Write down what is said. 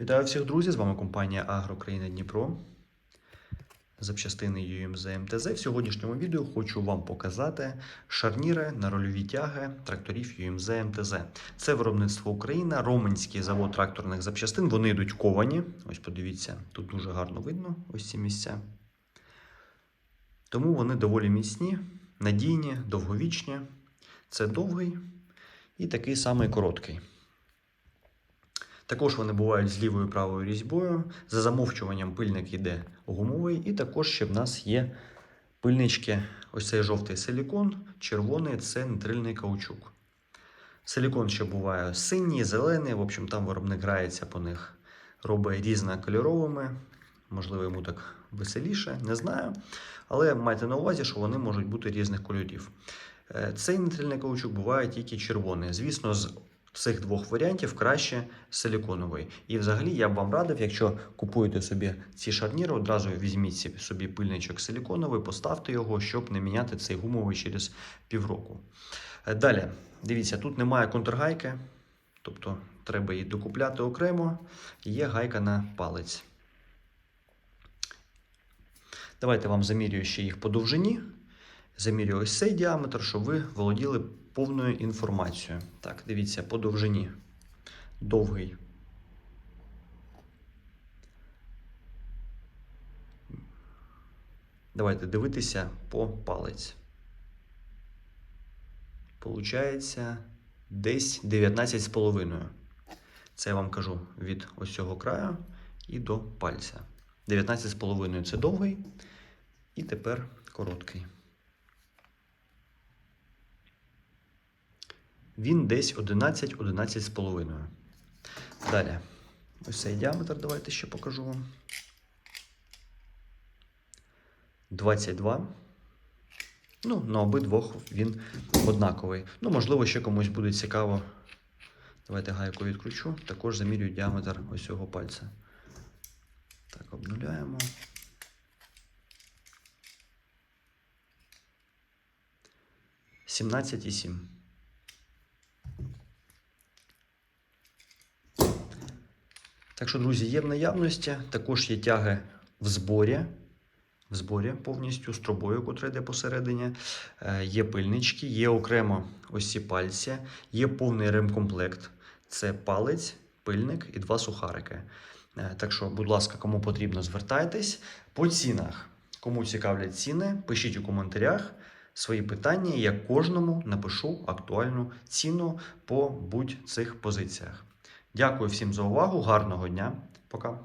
Вітаю всіх друзі! З вами компанія Агрокраїна Дніпро. Запчастини UMZ МТЗ. В сьогоднішньому відео хочу вам показати шарніри на рольові тяги тракторів UMZ МТЗ. Це виробництво Україна, Роменський завод тракторних запчастин. Вони йдуть ковані. Ось подивіться, тут дуже гарно видно ось ці місця. Тому вони доволі міцні, надійні, довговічні. Це довгий і такий самий короткий. Також вони бувають з лівою і правою різьбою. За замовчуванням пильник йде гумовий, і також ще в нас є пильнички. Ось цей жовтий силікон, червоний це нитрильний каучук. Силікон ще буває синій, зелений. В общем, там виробник грається по них, робить різнокольоровими. Можливо, йому так веселіше, не знаю. Але майте на увазі, що вони можуть бути різних кольорів. Е, Цей нитрильний каучук буває тільки червоний. Звісно, з цих двох варіантів краще силіконовий. І взагалі я б вам радив, якщо купуєте собі ці шарніри, одразу візьміть собі пильничок силіконовий, поставте його, щоб не міняти цей гумовий через півроку. Е, Далі, дивіться, тут немає контргайки, тобто треба її докупляти окремо. Є гайка на палець. Давайте вам замірюю ще їх по довжині. Замірюю ось цей діаметр, щоб ви володіли повною інформацією. Так, дивіться, по довжині. Довгий. Давайте дивитися по палець. Получається десь 19,5. Це я вам кажу від ось цього краю і до пальця. 19,5 це довгий, і тепер короткий. Він десь 11-11,5. Далі. Ось цей діаметр, давайте ще покажу вам. 22. Ну, на обидвох він однаковий. Ну, можливо, ще комусь буде цікаво. Давайте гайку відкручу. Також замірюю діаметр ось цього пальця. Так, обнуляємо. Сімнадцять і сім. Так що, друзі, є в наявності. Також є тяги в зборі. В зборі повністю з трубою, котра йде посередині. Е, Є пильнички, є окремо ось ці пальці, є повний ремкомплект. Це палець, пильник і два сухарики. Е, Так що, будь ласка, кому потрібно, звертайтесь. По цінах. Кому цікавлять ціни, пишіть у коментарях свої питання. Я кожному напишу актуальну ціну по будь-цих позиціях. Дякую всім за увагу. Гарного дня. Пока.